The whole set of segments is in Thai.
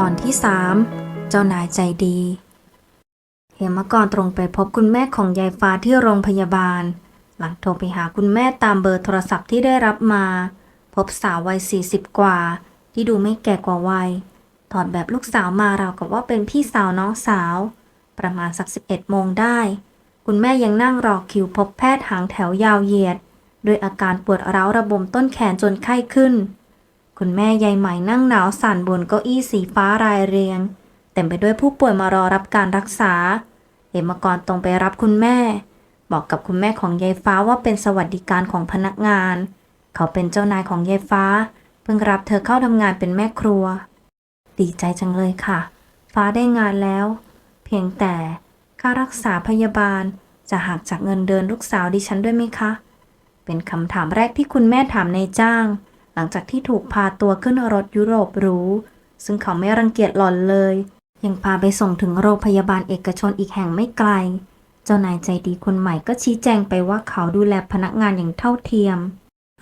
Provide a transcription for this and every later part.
ตอนที่สามเจ้านายใจดี เหมกรตรงไปพบคุณแม่ของยายฟ้าที่โรงพยาบาล หลังโทรไปหาคุณแม่ตามเบอร์โทรศัพท์ที่ได้รับมา พบสาววัย40กว่า ที่ดูไม่แก่กว่าวัย ถอดแบบลูกสาวมาราวกับว่าเป็นพี่สาวน้องสาว ประมาณสัก11โมงได้ คุณแม่ยังนั่งรอคิวพบแพทย์หางแถวยาวเหยียดด้วยอาการปวดร้าวระบมต้นแขนจนไข้ขึ้น คุณแม่ยายใหม่นั่งหนาวสั่นบนเก้าอี้สีฟ้ารายเรียง เต็มไปด้วยผู้ป่วยมารอรับการรักษาเหมกรตรงไปรับคุณแม่ บอกกับคุณแม่ของยายฟ้าว่าเป็นสวัสดิการของพนักงาน เขาเป็นเจ้านายของยายฟ้า เพิ่งรับเธอเข้าทำงานเป็นแม่ครัว ดีใจจังเลยค่ะ ฟ้าได้งานแล้ว เพียงแต่ค่ารักษาพยาบาลจะหักจากเงินเดือนลูกสาวดิฉันด้วยไหมคะ เป็นคำถามแรกที่คุณแม่ถามในายจ้าง หลังจากที่ถูกพาตัวขึ้นรถยุโรปหรู ซึ่งเขาไม่รังเกียจหล่อนเลย ยังพาไปส่งถึงโรงพยาบาลเอกชนอีกแห่งไม่ไกล เจ้านายใจดีคนใหม่ก็ชี้แจงไปว่าเขาดูแลพนักงานอย่างเท่าเทียม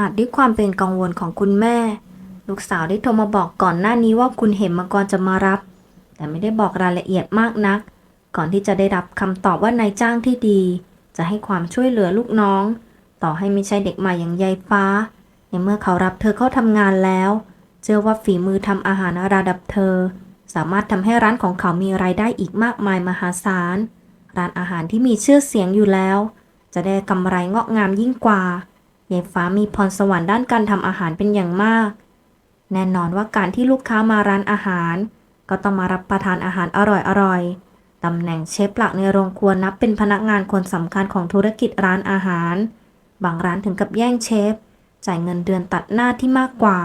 อาจด้วยความเป็นกังวลของคุณแม่ ลูกสาวได้โทรมาบอกก่อนหน้านี้ว่าคุณเหมมกรจะมารับ แต่ไม่ได้บอกรายละเอียดมากนัก ก่อนที่จะได้รับคำตอบว่านายจ้างที่ดี จะให้ความช่วยเหลือลูกน้อง ต่อให้ไม่ใช่เด็กใหม่อย่างยายฟ้า ในเมื่อเขารับเธอเข้าทำงานแล้ว เชื่อว่าฝีมือทำอาหารระดับเธอ สามารถทำให้ร้านของเขามีรายได้อีกมากมายมหาศาล ร้านอาหารที่มีชื่อเสียงอยู่แล้ว จะได้กำไรงอกงามยิ่งกว่ายายฟ้ามีพรสวรรค์ด้านการทำอาหารเป็นอย่างมาก แน่นอนว่าการที่ลูกค้ามาร้านอาหาร ก็ต้องมารับประทานอาหารอร่อยๆตำแหน่งเชฟหลักในโรงครัวนับเป็นพนักงานคนสำคัญของธุรกิจร้านอาหาร บางร้านถึงกับแย่งเชฟ จ่ายเงินเดือนตัดหน้าที่มากกว่า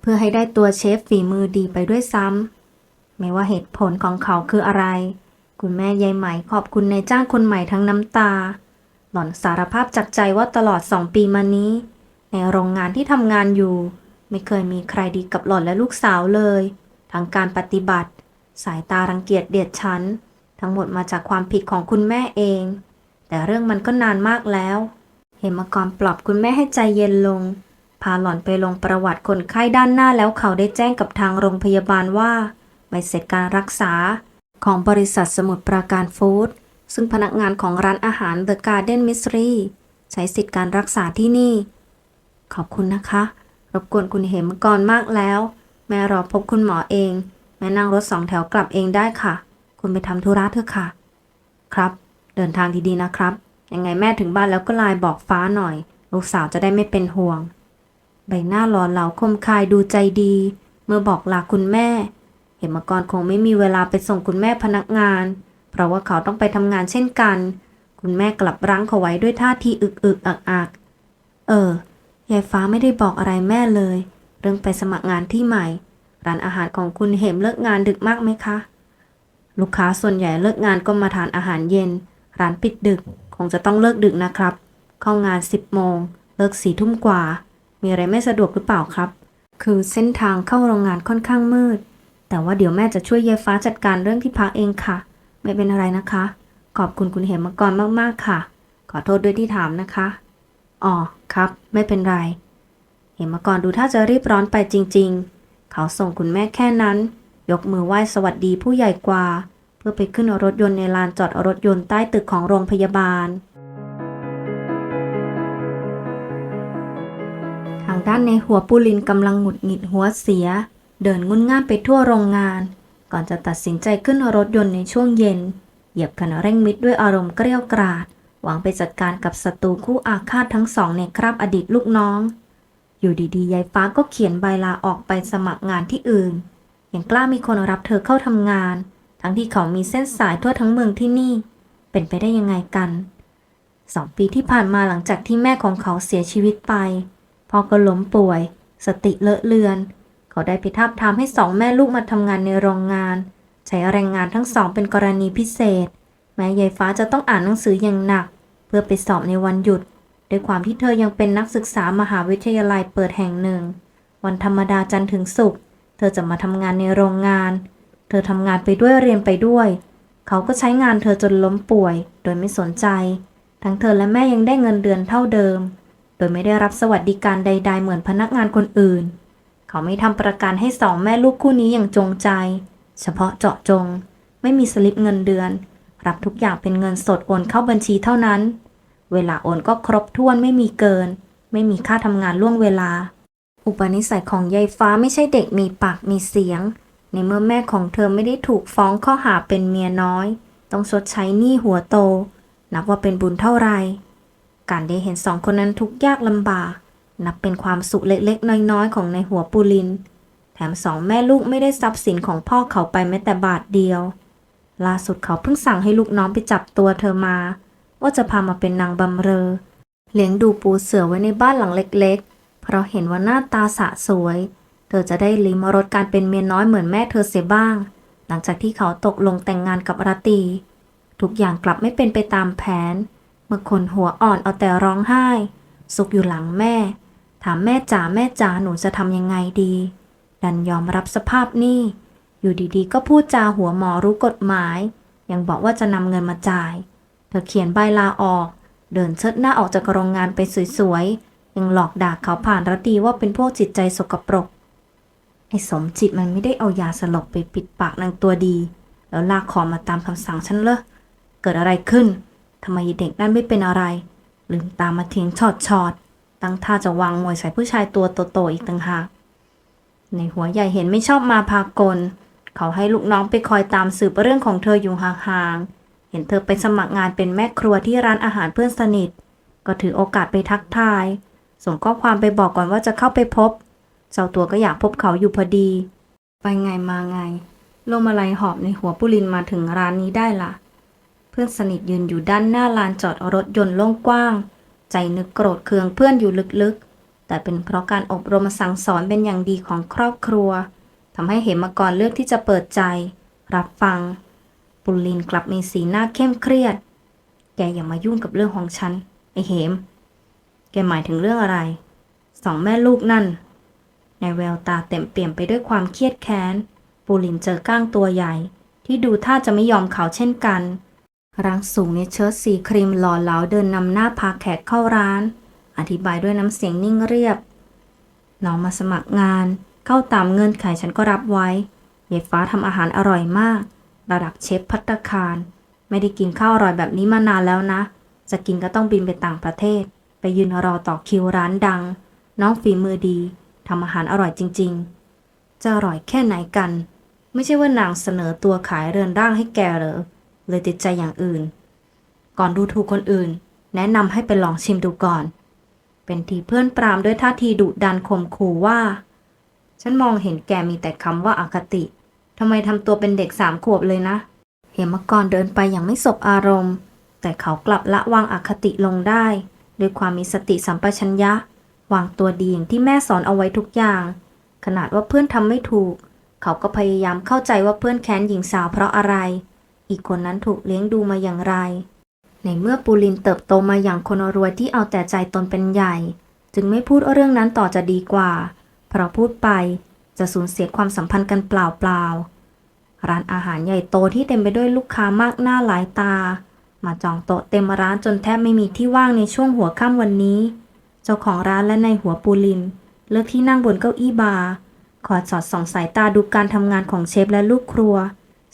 เพื่อให้ได้ตัวเชฟฝีมือดีไปด้วยซ้ำไม่ว่าเหตุผลของเขาคืออะไร คุณแม่ยายไหมขอบคุณนายจ้างคนใหม่ทั้งน้ำตา หล่อนสารภาพจากใจว่าตลอดสองปีมานี้ ในโรงงานที่ทำงานอยู่ ไม่เคยมีใครดีกับหล่อนและลูกสาวเลย ทั้งการปฏิบัติ สายตารังเกียจเดียดฉันทั้งหมดมาจากความผิดของคุณแม่เอง แต่เรื่องมันก็นานมากแล้ว เหมกรปลอบคุณแม่ให้ใจเย็นลง พาหล่อนไปลงประวัติคนไข้ด้านหน้าแล้วเขาได้แจ้งกับทางโรงพยาบาลว่าใบเสร็จการรักษาของบริษัทสมุทรปราการฟู้ดซึ่งพนักงานของร้านอาหาร The Garden Mystery ใช้สิทธิการรักษาที่นี่ ขอบคุณนะคะ รบกวนคุณเหมกรมากแล้ว แม่รอพบคุณหมอเอง แม่นั่งรถสองแถวกลับเองได้ค่ะ คุณไปทำธุระเถอะค่ะ ครับ เดินทางดีๆนะครับ ยังไงแม่ถึงบ้านแล้วก็ไลน์บอกฟ้าหน่อย ลูกสาวจะได้ไม่เป็นห่วง ใบหน้าหล่อเหลาคมคายดูใจดี เมื่อบอกลาคุณแม่ เหมกรคงไม่มีเวลาไปส่งคุณแม่พนักงาน เพราะว่าเขาต้องไปทำงานเช่นกัน คุณแม่กลับรั้งเขาไว้ด้วยท่าทีอึกอึกอักอักเออยายฟ้าไม่ได้บอกอะไรแม่เลย เรื่องไปสมัครงานที่ใหม่ ร้านอาหารของคุณเหมเลิกงานดึกมากไหมคะ ลูกค้าส่วนใหญ่เลิกงานก็มาทานอาหารเย็น ร้านปิดดึก งจะต้องเลิกดึกนะครับ เข้างาน 10 โมง เลิกสี่ทุ่มกว่า มีอะไรไม่สะดวกหรือเปล่าครับ คือเส้นทางเข้าโรงงานค่อนข้างมืด แต่ว่าเดี๋ยวแม่จะช่วยยายฟ้าจัดการเรื่องที่พักเองค่ะ ไม่เป็นอะไรนะคะ ขอบคุณคุณเหมกรมากๆค่ะ ขอโทษด้วยที่ถามนะคะ อ๋อครับ ไม่เป็นไร เหมกรดูถ้าจะรีบร้อนไปจริง ๆ เขาส่งคุณแม่แค่นั้น ยกมือไหว้สวัสดีผู้ใหญ่กว่า เพื่อไปขึ้นรถยนต์ในลานจอดรถยนต์ใต้ตึกของโรงพยาบาล ทางด้านในหัวปุลินกำลังหงุดหงิดหัวเสีย เดินงุนง่ามไปทั่วโรงงาน ก่อนจะตัดสินใจขึ้นรถยนต์ในช่วงเย็น เหยียบคันเร่งมิดด้วยอารมณ์เกรี้ยวกราด หวังไปจัดการกับศัตรูคู่อาฆาตทั้งสองในคราบอดีตลูกน้อง อยู่ดีๆยายฟ้าก็เขียนใบลาออกไปสมัครงานที่อื่นยังกล้ามีคนรับเธอเข้าทำงาน ทั้งที่เขามีเส้นสายทั่วทั้งเมืองที่นี่ เป็นไปได้ยังไงกันสองปีที่ผ่านมาหลังจากที่แม่ของเขาเสียชีวิตไปพ่อก็ล้มป่วย สติเลอะเลือน เขาได้ไปทับทามให้สองแม่ลูกมาทำงานในโรงงาน ใช้แรงงานทั้งสองเป็นกรณีพิเศษ แม้ยายฟ้าจะต้องอ่านหนังสืออย่างหนัก เพื่อไปสอบในวันหยุดด้วยความที่เธอยังเป็นนักศึกษามหาวิทยาลัยเปิดแห่งหนึ่ง วันธรรมดาจันทร์ถึงศุกร์เธอจะมาทำงานในโรงงาน เธอทำงานไปด้วยเรียนไปด้วย เขาก็ใช้งานเธอจนล้มป่วย โดยไม่สนใจ ทั้งเธอและแม่ยังได้เงินเดือนเท่าเดิม โดยไม่ได้รับสวัสดิการใด ๆ เหมือนพนักงานคนอื่น เขาไม่ทำประกันให้สองแม่ลูกคู่นี้อย่างจงใจ เฉพาะเจาะจง ไม่มีสลิปเงินเดือน รับทุกอย่างเป็นเงินสดโอนเข้าบัญชีเท่านั้น เวลาโอนก็ครบถ้วนไม่มีเกิน ไม่มีค่าทำงานล่วงเวลา อุปนิสัยของยายฟ้าไม่ใช่เด็กมีปากมีเสียง ในเมื่อแม่ของเธอไม่ได้ถูกฟ้องข้อหาเป็นเมียน้อย ต้องชดใช้หนี้หัวโต นับว่าเป็นบุญเท่าไหร่การได้เห็นสองคนนั้นทุกยากลำบาก นับเป็นความสุขเล็กๆ น้อยๆ ของในหัวปูลิน แถมสองแม่ลูกไม่ได้ทรัพย์สินของพ่อเขาไปแม้แต่บาทเดียว ล่าสุดเขาเพิ่งสั่งให้ลูกน้องไปจับตัวเธอมา ว่าจะพามาเป็นนางบำเรอ เลี้ยงดูปูเสือไว้ในบ้านหลังเล็ก ๆ เพราะเห็นว่าหน้าตาสะสวย เธอจะได้ลิ้มรสการเป็นเมียน้อยเหมือนแม่เธอเสียบ้าง หลังจากที่เขาตกลงแต่งงานกับราตี ทุกอย่างกลับไม่เป็นไปตามแผน เมื่อคนหัวอ่อนเอาแต่ร้องไห้สุกอยู่หลังแม่ ถามแม่จ๋าแม่จ๋าหนูจะทำยังไงดี ดันยอมรับสภาพหนี้อยู่ดีๆ ก็พูดจาหัวหมอรู้กฎหมาย ยังบอกว่าจะนำเงินมาจ่าย เธอเขียนใบลาออก เดินเชิดหน้าออกจากโรงงานไปสวยๆยังหลอกด่าเขาผ่านรตีว่าเป็นพวกจิตใจสกปรก ไอ้สมจิตมันไม่ได้เอายาสลบไปปิดปากนางตัวดี แล้วลากคอมาตามคำสั่งฉันเลยเกิดอะไรขึ้นทำไมเด็กนั่นไม่เป็นอะไร ลืมตามมาทิ้งชอดชอดๆตั้งท่าจะวางมวยใส่ผู้ชายตัวโตๆอีกต่างหากในหัวใหญ่เห็นไม่ชอบมาพากล เขาให้ลูกน้องไปคอยตามสืบเรื่องของเธออยู่ห่างๆ เห็นเธอไปสมัครงานเป็นแม่ครัวที่ร้านอาหารเพื่อนสนิท ก็ถือโอกาสไปทักทาย ส่งข้อความไปบอกก่อนว่าจะเข้าไปพบ เจ้าตัวก็อยากพบเขาอยู่พอดี ไปไงมาไงลมอะไรหอบในหัวปุรินมาถึงร้านนี้ได้ล่ะ เพื่อนสนิทยืนอยู่ด้านหน้าลานจอดรถยนต์โล่งกว้าง ใจนึกโกรธเคืองเพื่อนอยู่ลึกๆ แต่เป็นเพราะการอบรมสั่งสอนเป็นอย่างดีของครอบครัวทำให้เหมกรเลือกที่จะเปิดใจ รับฟัง ปุลินกลับมีสีหน้าเข้มเครียด แกอย่ามายุ่งกับเรื่องของฉันไอเหม แกหมายถึงเรื่องอะไร สองแม่ลูกนั่น ในแววตาเต็มเปี่ยมไปด้วยความเครียดแค้น ปูลินเจอก้างตัวใหญ่ ที่ดูท่าจะไม่ยอมเขาเช่นกันร่างสูงในเชิ้ตสีครีมหล่อเหลาเดินนำหน้าพาแขกเข้าร้าน อธิบายด้วยน้ำเสียงนิ่งเรียบ น้องมาสมัครงาน เข้าตามเงื่อนไขฉันก็รับไว้ยายฟ้าทำอาหารอร่อยมาก ระดับเชฟพัตคาร ไม่ได้กินข้าวอร่อยแบบนี้มานานแล้วนะ จะกินก็ต้องบินไปต่างประเทศ ไปยืนรอต่อคิวร้านดัง น้องฝีมือดี ทำอาหารอร่อยจริง ๆ จะอร่อยแค่ไหนกัน ไม่ใช่ว่านางเสนอตัวขายเรือนร่างให้แกเหรอเลยติดใจอย่างอื่น ก่อนดูถูกคนอื่น แนะนำให้ไปลองชิมดูก่อน เป็นทีเพื่อนปรามด้วยท่าทีดุดันข่มขู่ว่า ฉันมองเห็นแกมีแต่คำว่าอาคติทำไมทำตัวเป็นเด็กสามขวบเลยนะ เหมกรเดินไปอย่างไม่สบอารมณ์ แต่เขากลับละวางอคติลงได้ ด้วยความมีสติสัมปชัญญะ วางตัวดีอย่างที่แม่สอนเอาไว้ทุกอย่าง ขนาดว่าเพื่อนทำไม่ถูก เขาก็พยายามเข้าใจว่าเพื่อนแค้นหญิงสาวเพราะอะไร อีกคนนั้นถูกเลี้ยงดูมาอย่างไร ในเมื่อปูลินเติบโตมาอย่างคนรวยที่เอาแต่ใจตนเป็นใหญ่ จึงไม่พูดเรื่องนั้นต่อจะดีกว่า เพราะพูดไปจะสูญเสียความสัมพันธ์กันเปล่าๆ ร้านอาหารใหญ่โตที่เต็มไปด้วยลูกค้ามากหน้าหลายตา มาจองโต๊ะเต็มร้านจนแทบไม่มีที่ว่างในช่วงหัวค่ำวันนี้ เจ้าของร้านและในหัวปูลิน เลือกที่นั่งบนเก้าอี้บาร์คอยสอดส่องสายตาดูการทำงานของเชฟและลูกครัว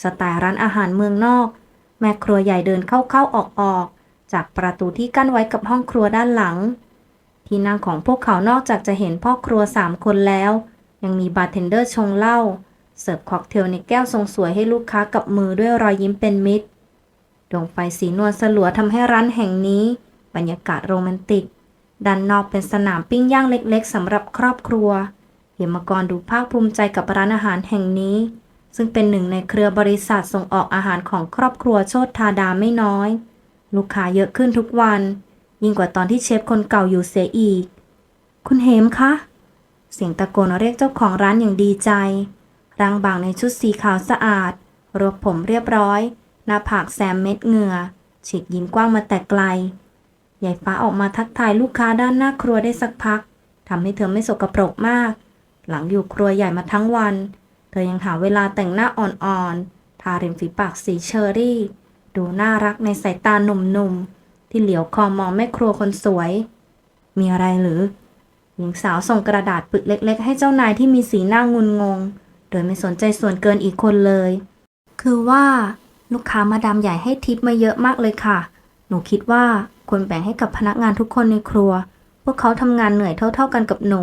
สไตล์ร้านอาหารเมืองนอก แม่ครัวใหญ่เดินเข้าๆออกๆ จากประตูที่กั้นไว้กับห้องครัวด้านหลัง ที่นั่งของพวกเขานอกจากจะเห็นพ่อครัวสามคนแล้ว ยังมีบาร์เทนเดอร์ชงเหล้าเสิร์ฟค็อกเทลในแก้วทรงสวยให้ลูกค้ากับมือด้วยรอยยิ้มเป็นมิตรดวงไฟสีนวลสลัวทำให้ร้านแห่งนี้ บรรยากาศโรแมนติก ด้านนอกเป็นสนามปิ้งย่างเล็กๆสำหรับครอบครัวเหมกรดูภาคภูมิใจกับร้านอาหารแห่งนี้ ซึ่งเป็นหนึ่งในเครือบริษัทส่งออกอาหารของครอบครัวโชตธาดาไม่น้อย ลูกค้าเยอะขึ้นทุกวัน ยิ่งกว่าตอนที่เชฟคนเก่าอยู่เสียอีก คุณเหมคะเสียงตะโกนเรียกเจ้าของร้านอย่างดีใจร่างบางในชุดสีขาวสะอาด รวบผมเรียบร้อย หน้าผากแซมเม็ดเหงื่อฉีกยิ้มกว้างมาแต่ไกล ใหญ่ฟ้าออกมาทักทายลูกค้าด้านหน้าครัวได้สักพักทำให้เธอไม่สกรปรกมาก หลังอยู่ครัวใหญ่มาทั้งวัน เธอยังหาเวลาแต่งหน้าอ่อนๆ ทาริมฝีปากสีเชอร์รี่ ดูน่ารักในสายตาหนุ่มๆ ที่เหลียวคอมองแม่ครัวคนสวย มีอะไรหรือ หญิงสาวส่งกระดาษปึกเล็ก ๆ ให้เจ้านายที่มีสีหน้างุนงง โดยไม่สนใจส่วนเกินอีกคนเลย คือว่า ลูกค้ามาดามใหญ่ให้ทิปมาเยอะมากเลยค่ะ หนูคิดว่าควรแบ่งให้กับพนักงานทุกคนในครัว พวกเขาทำงานเหนื่อยเท่า ๆกันกับหนู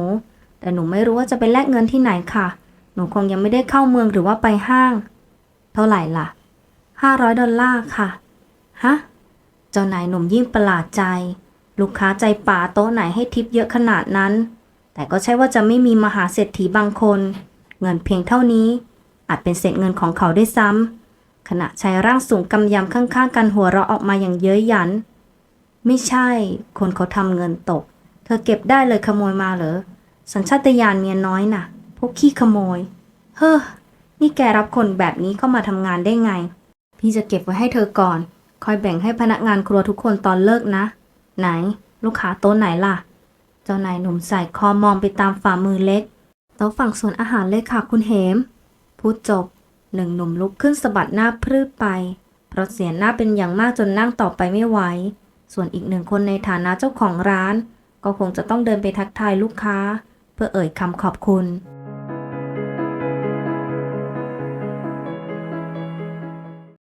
แต่หนูไม่รู้ว่าจะไปแลกเงินที่ไหนค่ะ หนูคงยังไม่ได้เข้าเมืองหรือว่าไปห้าง เท่าไหร่ล่ะ500ดอลลาร์ค่ะ ฮะ เจ้านายหนุ่มยิ่งประหลาดใจ ลูกค้าใจป่าโต๊ะไหนให้ทิปเยอะขนาดนั้น แต่ก็ใช่ว่าจะไม่มีมหาเศรษฐีบางคน เงินเพียงเท่านี้ อาจเป็นเศษเงินของเขาได้วยซ้ำ ขณะชายร่างสูงกำยำข้างๆ กันหัวเราะออกมาอย่างเย้ยหยัน ไม่ใช่ คนเขาทำเงินตก เธอเก็บได้เลยขโมยมาเหรอ สัญชาตญาณเมียน้อยน่ะ พวกขี้ขโมย เฮ้อ นี่แกรับคนแบบนี้เข้ามาทำงานได้ไง พี่จะเก็บไว้ให้เธอก่อน คอยแบ่งให้พนักงานครัวทุกคนตอนเลิกนะ ไหน ลูกค้าโต๊ะไหนล่ะ เจ้านายหนุ่มใส่คอมองไปตามฝ่ามือเล็กโต๊ะฝั่งส่วนอาหารเลยค่ะคุณเหม พูดจบ หนึ่งหนุ่มลุกขึ้นสะบัดหน้าพรืบไป เพราะเสียหน้าเป็นอย่างมากจนนั่งต่อไปไม่ไหว ส่วนอีกหนึ่งคนในฐานะเจ้าของร้าน ก็คงจะต้องเดินไปทักทายลูกค้า เพื่อเอ่ยคำขอบคุณ